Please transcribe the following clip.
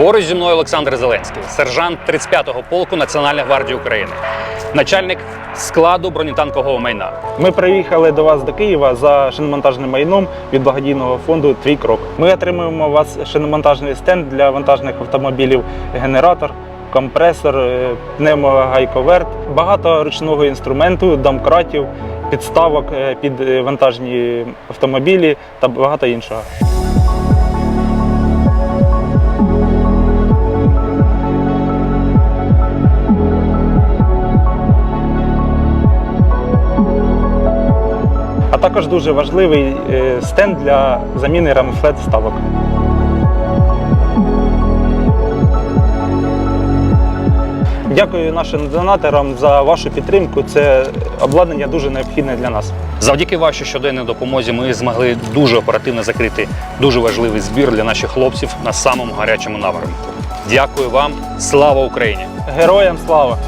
Поруч зі мною Олександр Зеленський, сержант 35-го полку Національної гвардії України, начальник складу бронетанкового майна. Ми приїхали до вас до Києва за шиномонтажним майном від благодійного фонду Твій крок. Ми отримуємо у вас шиномонтажний стенд для вантажних автомобілів, генератор, компресор, е, пневмогайковерт, багато ручного інструменту, домкратів, підставок е, під е, вантажні автомобілі та багато іншого. Також дуже важливий е, стенд для заміни рамфлет вставок. Дякую нашим донаторам за вашу підтримку. Це обладнання дуже необхідне для нас. Завдяки вашій щоденній допомозі ми змогли дуже оперативно закрити дуже важливий збір для наших хлопців на самому гарячому напрямку. Дякую вам, слава Україні! Героям слава!